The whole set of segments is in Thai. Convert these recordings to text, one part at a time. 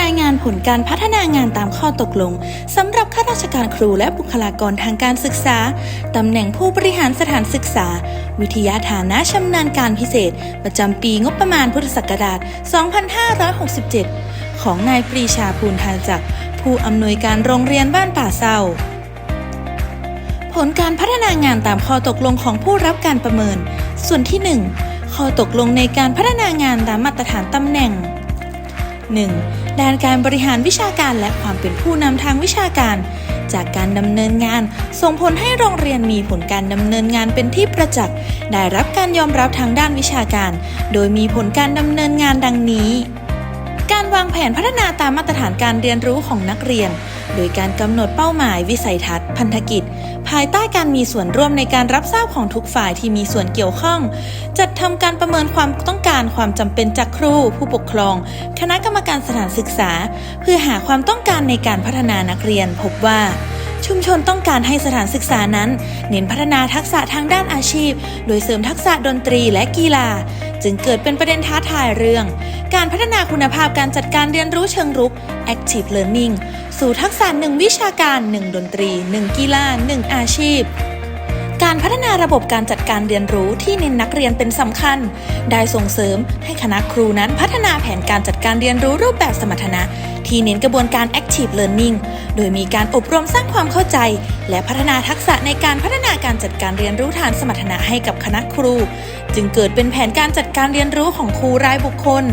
รายงานผลการพัฒนางานตามข้อตกลงสำหรับข้าราชการครูและบุคลากรทางการศึกษา ตำแหน่งผู้บริหารสถานศึกษา วิทยาฐานะชำนาญการพิเศษ ประจำปีงบประมาณพุทธศักราช 2567 ของนายปรีชาภูลทานจักรผู้อำนวยการโรงเรียนบ้านป่าเศร้าผลการพัฒนางานตามข้อตกลงของผู้รับการประเมิน ส่วนที่ 1 ข้อตกลงในการพัฒนางานตามมาตรฐานตำแหน่ง 1. ด้านการบริหารวิชาการและความเป็นผู้นำทางวิชาการ จากการดำเนินงาน ส่งผลให้โรงเรียนมีผลการดำเนินงานเป็นที่ประจักษ์ ได้รับการยอมรับทางด้านวิชาการ โดยมีผลการดำเนินงานดังนี้ การวางแผนพัฒนาตามมาตรฐานการเรียนรู้ของนักเรียน โดยการกำหนดเป้าหมายวิสัยทัศน์ พันธกิจ ภายใต้การมีส่วนร่วมในการรับทราบของทุกฝ่ายที่มีส่วนเกี่ยวข้อง จัดทำการประเมินความต้องการความจำเป็นจากครู ผู้ปกครอง คณะกรรมการสถานศึกษา เพื่อหาความต้องการในการพัฒนานักเรียน พบว่าชุมชนต้องการให้สถานศึกษานั้น เน้นพัฒนาทักษะทางด้านอาชีพ โดยเสริมทักษะดนตรีและกีฬา จึงเกิดเป็นประเด็นท้าทายเรื่อง การพัฒนาคุณภาพการจัดการเรียนรู้เชิงรุก Active Learning สู่ทักษะหนึ่งวิชาการหนึ่งดนตรีหนึ่งกีฬาหนึ่งอาชีพ การพัฒนาระบบการจัดการเรียนรู้ที่เน้นนักเรียนเป็นสำคัญ ได้ส่งเสริมให้คณะครูนั้นพัฒนาแผนการจัดการเรียนรู้รูปแบบสมรรถนะ ที่เน้นกระบวนการ Active Learning โดยมีการอบรมสร้างความเข้าใจ และพัฒนาทักษะในการพัฒนาการจัดการเรียนรู้ฐานสมรรถนะให้กับคณะครู จึงเกิดเป็นแผนการจัดการเรียนรู้ของครูรายบุคคล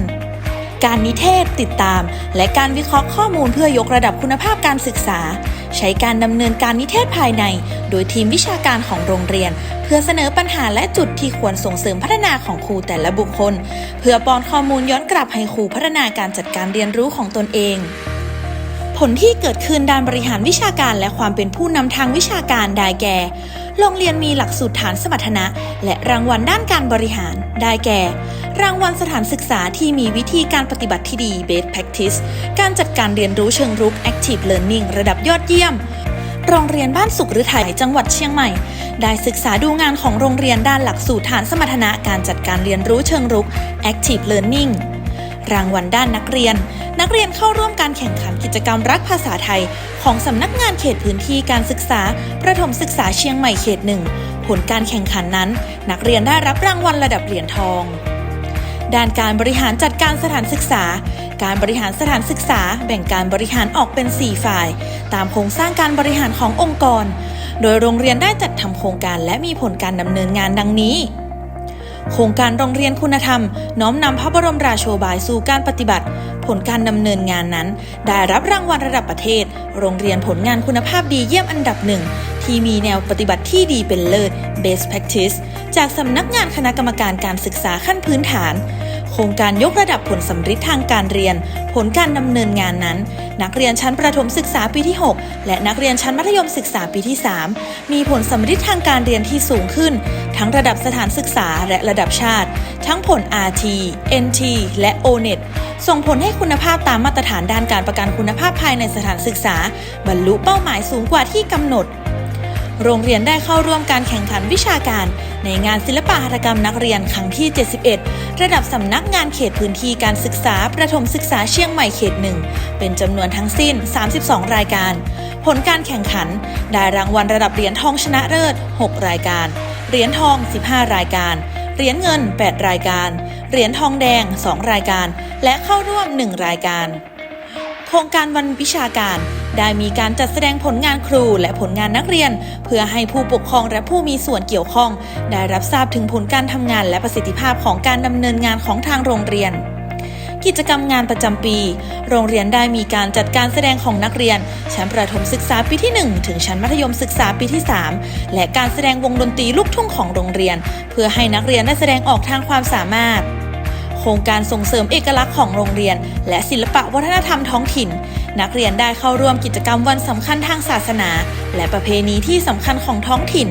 การนิเทศติดตาม และการวิเคราะห์ข้อมูลเพื่อยกระดับคุณภาพการศึกษา ใช้การดำเนินการนิเทศภายใน โดยทีมวิชาการของโรงเรียน เพื่อเสนอปัญหาและจุดที่ควรส่งเสริมพัฒนาของครูแต่ละบุคคล เพื่อป้อนข้อมูลย้อนกลับให้ครูพัฒนาการจัดการเรียนรู้ของตนเองผลที่เกิดขึ้นด้านบริหารวิชาการและความเป็นผู้นำทางวิชาการได้แก่ โรงเรียนมีหลักสูตรฐานสมรรถนะ และรางวัลด้านการบริหารได้แก่ รางวัลสถานศึกษาที่มีวิธีการปฏิบัติที่ดี Best Practice การจัดการเรียนรู้เชิงรุก Active Learning ระดับยอดเยี่ยม โรงเรียนบ้านสุขฤทัยจังหวัดเชียงใหม่ ได้ศึกษาดูงานของโรงเรียนด้านหลักสูตรฐานสมรรถนะการจัดการเรียนรู้เชิงรุก Active Learning รางวัลด้านนักเรียน นักเรียนเข้าร่วมการแข่งขันกิจกรรมรักภาษาไทย ของสำนักงานเขตพื้นที่การศึกษา ประถมศึกษาเชียงใหม่เขตหนึ่ง ผลการแข่งขันนั้น นักเรียนได้รับรางวัลระดับเหรียญทอง ด้านการบริหารจัดการสถานศึกษา การบริหารสถานศึกษา แบ่งการบริหารออกเป็น 4 ฝ่าย ตามโครงสร้างการบริหารขององค์กร โดยโรงเรียนได้จัดทำโครงการและมีผลการดำเนินงานดังนี้ โครงการโรงเรียนคุณธรรม น้อมนำพระบรมราโชบายสู่การปฏิบัติ ผลการดำเนินงานนั้น ได้รับรางวัลระดับประเทศ โรงเรียนผลงานคุณภาพดีเยี่ยมอันดับหนึ่งที่มีแนวปฏิบัติที่ดีเป็นเลิศ Best Practice จากสำนักงานคณะกรรมการการศึกษาขั้นพื้นฐาน โครงการยกระดับผลสำฤทธิ์ทางการเรียน ผลการดำเนินงานนั้น นักเรียนชั้นประถมศึกษาปีที่ 6 และนักเรียนชั้นมัธยมศึกษาปีที่ 3 มีผลสำฤทธิ์ทางการเรียนที่สูงขึ้น ทั้งระดับสถานศึกษาและระดับชาติ ทั้งผล RT NT และ ONET ส่งผลให้คุณภาพตามมาตรฐานด้านการประกันคุณภาพภายในสถานศึกษา บรรลุเป้าหมายสูงกว่าที่กำหนด โรงเรียนได้เข้าร่วมการแข่งขันวิชาการ ในงานศิลปะหัตถกรรมนักเรียนครั้งที่ 71 ระดับสำนักงานเขตพื้นที่การศึกษาประถมศึกษาเชียงใหม่เขตหนึ่งเป็นจำนวนทั้งสิ้น 32 รายการ ผลการแข่งขัน ได้รางวัลระดับเหรียญทองชนะเลิศ 6 รายการ เหรียญทอง 15 รายการ เหรียญเงิน 8 รายการ เหรียญทองแดง 2 รายการ และเข้าร่วม 1 รายการ โครงการวันวิชาการ ได้มีการจัดแสดงผลงานครูและผลงานนักเรียน เพื่อให้ผู้ปกครองและผู้มีส่วนเกี่ยวข้อง ได้รับทราบถึงผลการทำงานและประสิทธิภาพของการดำเนินงานของทางโรงเรียน กิจกรรมงานประจำปี โรงเรียนได้มีการจัดการแสดงของนักเรียน ชั้นประถมศึกษาปีที่ 1 ถึงชั้นมัธยมศึกษาปีที่ 3 และการแสดงวงดนตรีลูกทุ่งของโรงเรียน เพื่อให้นักเรียนได้แสดงออกทางความสามารถโครงการส่งเสริมเอกลักษณ์ของโรงเรียน และศิลปะวัฒนธรรมท้องถิ่น นักเรียนได้เข้าร่วมกิจกรรมวันสำคัญทางศาสนา และประเพณีที่สำคัญของท้องถิ่น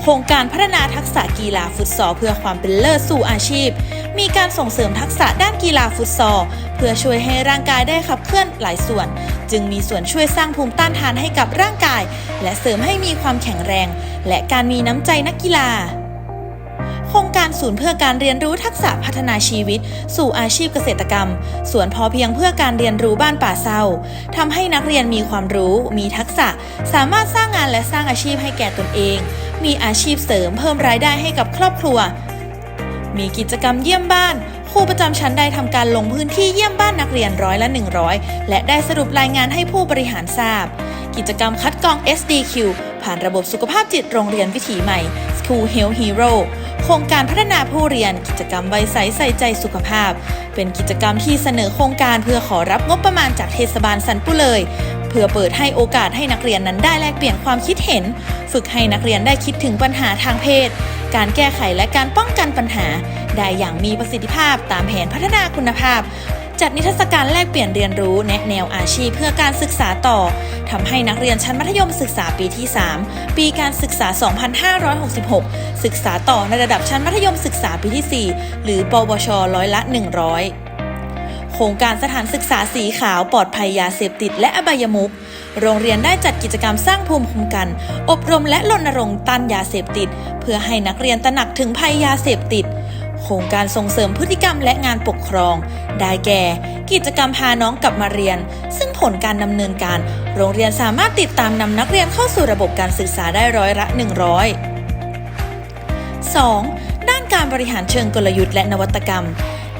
โครงการพัฒนาทักษะกีฬาฟุตซอลเพื่อความเป็นเลิศสู่อาชีพ มีการส่งเสริมทักษะด้านกีฬาฟุตซอลเพื่อช่วยให้ร่างกายได้ขับเคลื่อนหลายส่วน จึงมีส่วนช่วยสร้างภูมิต้านทานให้กับร่างกาย และเสริมให้มีความแข็งแรง และการมีน้ำใจนักกีฬา คครงการศูนย์เพื่อการเรียนรู้ทักษะพัฒนาชีวิต สู่อาชีพเกษตรกรรม สวนพอเพียงเพื่อการเรียนรู้บ้านป่าเศร้าทำให้นักเรียนมีความรู้ มีทักษะ สามารถสร้างงานและสร้างอาชีพให้แก่ตนเอง มีอาชีพเสริมเพิ่มรายได้ให้กับครอบครัว มีกิจกรรมเยี่ยมบ้านครูประจำชั้นได้ทำการลงพื้นที่เยี่ยมบ้านนักเรียนร้อยละ 100 และได้สรุปรายงานให้ผู้บริหารทราบ กิจกรรมคัดกรอง SDQ ผ่านระบบสุขภาพจิตโรงเรียนวิถีใหม่ School Health Hero โครงการพัฒนาผู้เรียนกิจกรรมไวใสใส่ใจสุขภาพ เป็นกิจกรรมที่เสนอโครงการเพื่อขอรับงบประมาณจากเทศบาลสันปุเลย เพื่อเปิดให้โอกาสให้นักเรียนนั้นได้แลกเปลี่ยนความคิดเห็น ฝึกให้นักเรียนได้คิดถึงปัญหาทางเพศ การแก้ไขและการป้องกันปัญหา ได้อย่างมีประสิทธิภาพตามแผนพัฒนาคุณภาพ จัดนิทรรศการแลกเปลี่ยนเรียนรู้แนะแนวอาชีพเพื่อการศึกษาต่อทำให้นักเรียนชั้นมัธยมศึกษาปีที่ 3 ปีการศึกษา 2566 ศึกษาต่อในระดับชั้นมัธยมศึกษาปีที่ 4 หรือปวชร้อยละ 100 โครงการสถานศึกษาสีขาวปลอดภัยยาเสพติดและอบายมุขโรงเรียนได้จัดกิจกรรมสร้างภูมิคุ้มกัน อบรมและรณรงค์ต้านยาเสพติด เพื่อให้นักเรียนตระหนักถึงภัยยาเสพติด โครงการส่งเสริมพฤติกรรมและงานปกครอง ได้แก่ กิจกรรมพาน้องกลับมาเรียน ซึ่งผลการดำเนินการ โรงเรียนสามารถติดตามนำนักเรียนเข้าสู่ระบบการศึกษาได้ร้อยละ 100 2. ด้านการบริหารเชิงกลยุทธ์และนวัตกรรม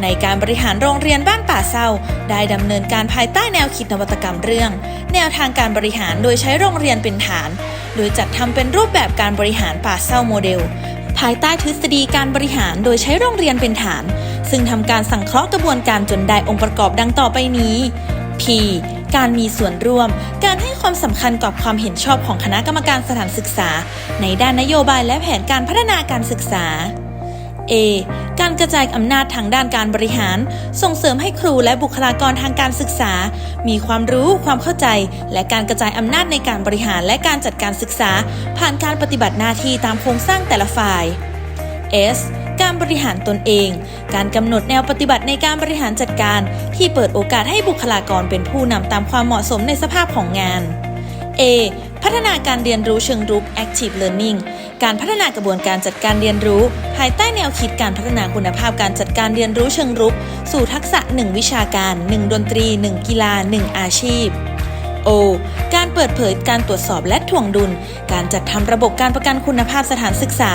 ในการบริหารโรงเรียนบ้านป่าเศร้า ได้ดำเนินการภายใต้แนวคิดนวัตกรรมเรื่อง แนวทางการบริหารโดยใช้โรงเรียนเป็นฐาน โดยจัดทำเป็นรูปแบบการบริหารป่าเศร้าโมเดลายใต้ทฤษฎีการบริหารโดยใช้โรงเรียนเป็นฐาน ซึ่งทำการสังเคราะห์กระบวนการจนได้องค์ประกอบดังต่อไปนี้ P การมีส่วนร่วม การให้ความสำคัญกับความเห็นชอบของคณะกรรมการสถานศึกษา ในด้านนโยบายและแผนการพัฒนาการศึกษา A การกระจายอำนาจทางด้านการบริหาร ส่งเสริมให้ครูและบุคลากรทางการศึกษา มีความรู้ความเข้าใจ และการกระจายอำนาจในการบริหารและการจัดการศึกษา ผ่านการปฏิบัติหน้าที่ตามโครงสร้างแต่ละฝ่าย S การบริหารตนเอง การกำหนดแนวปฏิบัติในการบริหารจัดการ ที่เปิดโอกาสให้บุคลากรเป็นผู้นำตามความเหมาะสมในสภาพของงาน A พัฒนาการเรียนรู้เชิงรุก Active Learning การพัฒนากระบวนการจัดการเรียนรู้ ภายใต้แนวคิดการพัฒนาคุณภาพการจัดการเรียนรู้เชิงรุก สู่ทักษะ 1 วิชาการ 1 ดนตรี 1 กีฬา 1 อาชีพ O การเปิดเผยการตรวจสอบและถ่วงดุล การจัดทำระบบการประกันคุณภาพสถานศึกษา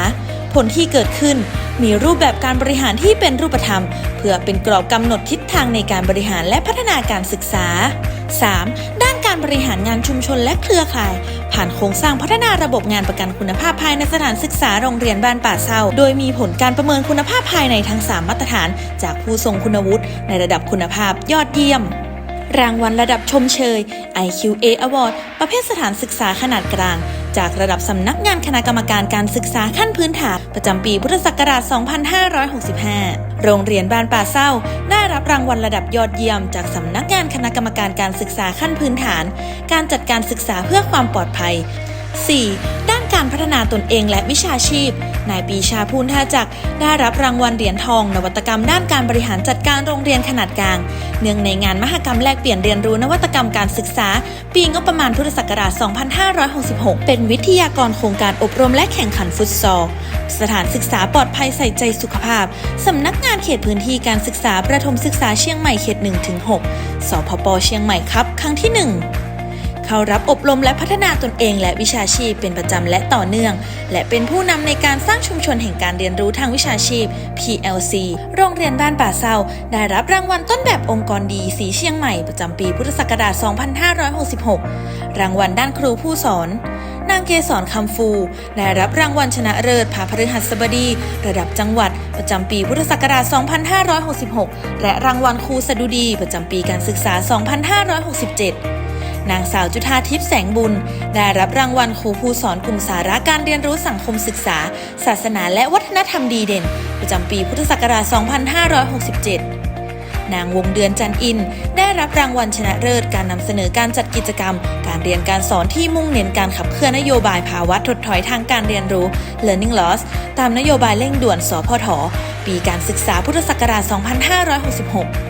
ผลที่เกิดขึ้น มีรูปแบบการบริหารที่เป็นรูปธรรม เพื่อเป็นกรอบกำหนดทิศทางในการบริหารและพัฒนาการศึกษา 3. การบริหารงานชุมชนและเครือข่าย ผ่านโครงสร้างพัฒนาระบบงานประกันคุณภาพภายในสถานศึกษาโรงเรียนบ้านป่าเศร้าโดยมีผลการประเมินคุณภาพภายในทั้ง 3 มาตรฐาน จากผู้ทรงคุณวุฒิในระดับคุณภาพยอดเยี่ยม รางวัลระดับชมเชย IQA Award ประเภทสถานศึกษาขนาดกลาง จากระดับสำนักงานคณะกรรมการการศึกษาขั้นพื้นฐานประจำปีพุทธศักราช 2565 โรงเรียนบ้านป่าเศร้า ได้รับรางวัลระดับยอดเยี่ยม จากสำนักงานคณะกรรมการการศึกษาขั้นพื้นฐาน การจัดการศึกษาเพื่อความปลอดภัย 4. การพัฒนาตนเองและวิชาชีพ นายปีชาพูนท่าจักได้รับรางวัลเหรียญทอง นวัตกรรมด้านการบริหารจัดการโรงเรียนขนาดกลาง เนื่องในงานมหกรรมแลกเปลี่ยนเรียนรู้นวัตกรรมการศึกษา ปีงบประมาณพุทธศักราช 2566 เป็นวิทยากรโครงการอบรมและแข่งขันฟุตซอล สถานศึกษาปลอดภัยใส่ใจสุขภาพ สำนักงานเขตพื้นที่การศึกษาประถมศึกษาเชียงใหม่เขต1-6 สพปเชียงใหม่ครับ ครั้งที่ 1 เขารับอบรมและพัฒนาตนเองและวิชาชีพเป็นประจำและต่อเนื่อง และเป็นผู้นำในการสร้างชุมชนแห่งการเรียนรู้ทางวิชาชีพ PLC โรงเรียนบ้านป่าเศร้า ได้รับรางวัลต้นแบบองค์กรดีสีเชียงใหม่ประจำปีพุทธศักราช 2566 รางวัลด้านครูผู้สอนนางเกษรคำฟู ได้รับรางวัลชนะเลิศพาพฤหัสบดี ระดับจังหวัด ประจำปีพุทธศักราช 2566 และรางวัลครูสดุดี ประจำปีการศึกษา 2567 นางสาวจุธาทิพย์แสงบุญ ได้รับรางวัลครูผู้สอนกลุ่มสาระการเรียนรู้สังคมศึกษา ศาสนาและวัฒนธรรมดีเด่น ประจำปีพุทธศักราช 2567นางวงเดือนจันอิน ได้รับรางวัลชนะเลิศการนำเสนอการจัดกิจกรรม การเรียนการสอนที่มุ่งเน้นการขับเคลื่อนนโยบายภาวะถดถอยทางการเรียนรู้ learning loss ตามนโยบายเร่งด่วน สพท ปีการศึกษาพุทธศักราช 2566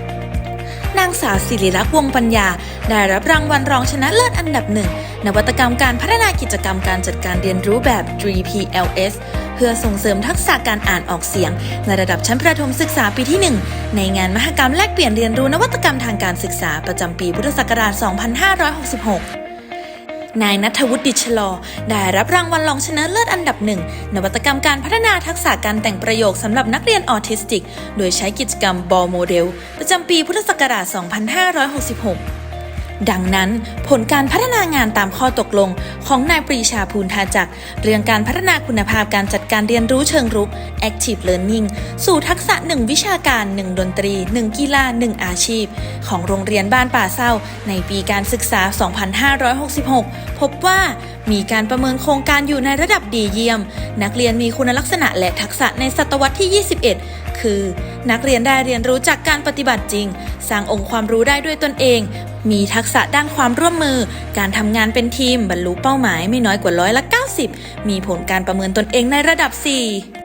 นางสาวศิริลักษณ์วงปัญญา ได้รับรางวัลรองชนะเลิศอันดับหนึ่งนวัตกรรมการพัฒนากิจกรรมการจัดการเรียนรู้แบบ 3PLS เพื่อส่งเสริมทักษะการอ่านออกเสียง ในระดับชั้นประถมศึกษาปีที่ 1 ในงานมหกรรมแลกเปลี่ยนเรียนรู้นวัตกรรมทางการศึกษาประจำปีพุทธศักราช 2566 นายนัทวุฒิดิชลอ ได้รับรางวัลรองชนะเลิศอันดับหนึ่งนวัตกรรมการพัฒนาทักษะการแต่งประโยคสำหรับนักเรียนออทิสติก โดยใช้กิจกรรมบอลโมเดล ประจำปีพุทธศักราช 2566 ดังนั้นผลการพัฒนางานตามข้อตกลงของนายปรีชาภูลทาจักเรื่องการพัฒนาคุณภาพการจัดการเรียนรู้เชิงรุก Active Learning สู่ทักษะ 1 วิชาการ 1 ดนตรี 1 กีฬา 1 อาชีพ ของโรงเรียนบ้านป่าเศร้า ในปีการศึกษา 2566 พบว่ามีการประเมินโครงการอยู่ในระดับดีเยี่ยม นักเรียนมีคุณลักษณะและทักษะในศตวรรษที่ 21 คือ นักเรียนได้เรียนรู้จากการปฏิบัติจริง สร้างองค์ความรู้ได้ด้วยตนเอง มีทักษะด้านความร่วมมือ การทำงานเป็นทีมบรรลุเป้าหมายไม่น้อยกว่าร้อยละ 90 มีผลการประเมินตนเองในระดับ 4